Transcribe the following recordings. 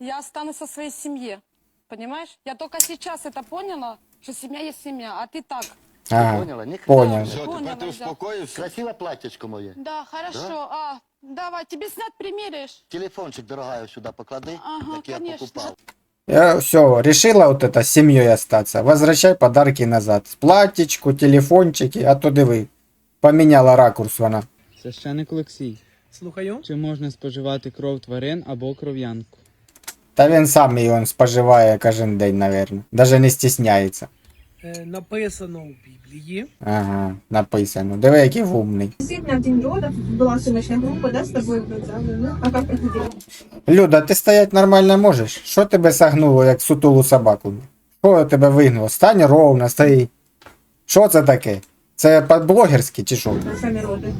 я останусь со своей семье. Понимаешь? Я только сейчас это поняла, что семья есть семья, а ты так. Ага, Поняла? Ні понял. Все, Поняла, тепер ти да. успокоївся. Красиве платтячко моє. Да, хорошо. А, давай, тебе снять примеришь? Телефончик, дорогая, сюди поклади, Ага, як я конечно. покупав. Я все, решила вот это с семьей остаться. Возвращай подарки назад. Платічку, телефончики, а то диви. Поміняла ракурс вона. Священик Олексій, Слухаю. чи можна споживати кров тварин або кров'янку? Та він сам її он споживає кожен день, наверное. Даже не стісняється. Е, Написано у Біблії. Ага, написано. Диви, який вумний. Действительно, в день родов была съемочная группа, да, с тобой взяли, ну, а как проходило? Люда, ти стоять нормально можеш? Що тебе сагнуло, як сутулу собаку? Що тебе вигнуло? Стань ровно, стої. Що це таке? Це по-блогерськи чи що? Сами роды.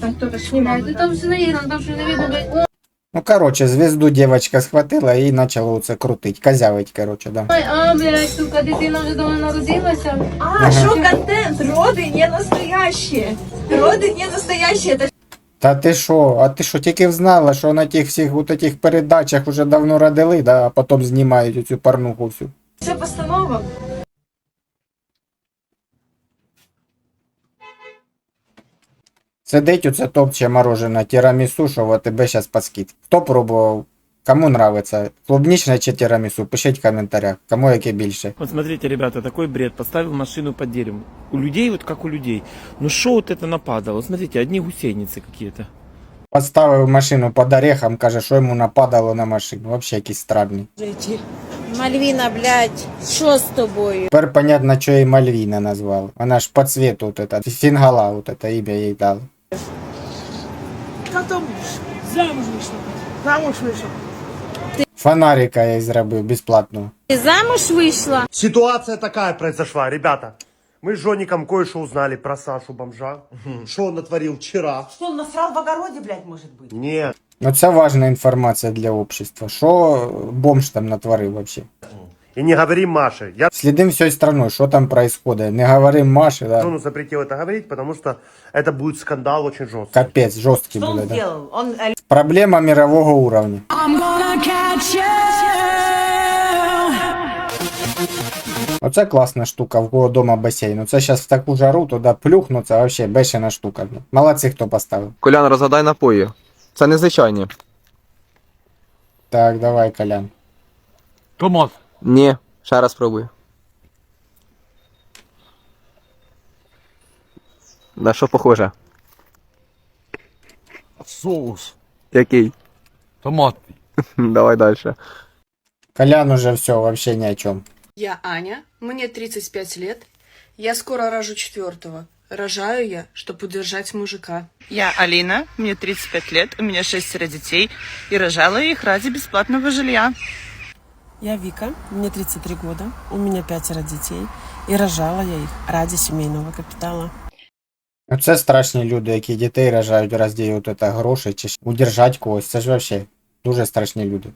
Там кто-то снимал. Ты там все наедано, там что не видно, блядь. Ну, короче, звезду девочка схватила і почала оце крутить. Козявить, короче, да. Ой, а, блядь, сука, дитина вже дома народилася. А, шо контент? Роды не настоящие. Роды не настоящие. Это Та ти що? А ти що, тільки знала, що на тих всіх от таких передачах уже давно родили, да, а потім знімають оцю порнуху всю. все постанова. Сидить оце топче мороженое тірамісу, що в тебе зараз по скидці. Хто пробував? Кому нравится? Клубничне чи тірамісу? Пишіть в коментарях, кому яке більше. Вот смотрите, ребята, такой бред. Поставил машину под деревом. У людей вот как у людей. Ну что вот это нападало? Вот смотрите, одни гусеницы какие-то. Поставив машину під орехом, каже, що йому нападало на машину. Вообще якийсь странний. Мальвіна, блядь, що з тобою? Тепер понятно, що її Мальвіна назвали. Вона ж по цвету вот это, фінгала вот это ім'я їй дали. Та там замуж вийшла. Замуж вийшла. Фонарика я їй зробив безплатно. Ти замуж вийшла? Ситуация такая произошла, ребята. Мы с Жоником кое-что узнали про Сашу бомжа. Что он натворил вчера. Что, он насрал в огороде, блядь, может быть? Нет. Ну це важна інформація для общества. Що бомж там натворив вообще? И не говори Маше. Я Слідим всією страною, що там происходит. Не говорим Маші, да. Жону запретил это говорить, потому что это будет скандал очень жесткий. Капець, жорсткий Что буде, он да. сделал? Он э, Проблема мирового уровня. Оце класна штука в дома басейн. Оце зараз в таку жару туди плюхнуться, вообще бешена штука. Молодці, хто поставив. Колян, розгадай напої. Це незвичайні. Так, давай, Колян. Томат. Ні, ще раз спробуй. На що похоже? Соус. Який? Томатный. Давай далі. Колян уже все, вообще ни о чем. Я Аня, мне 35 лет. Я скоро рожу четвертого. Рожаю я, чтобы удержать мужика. Я Алина, мне 35 лет, у меня шестеро детей, и рожала я их ради бесплатного жилья. Я Вика, мне 33 года, у меня пятеро детей, и рожала я их ради семейного капитала. Оце страшні люди, які дітей рожають, роздіють это гроші чи ж удержать когось. Це ж вообще дуже страшні люди.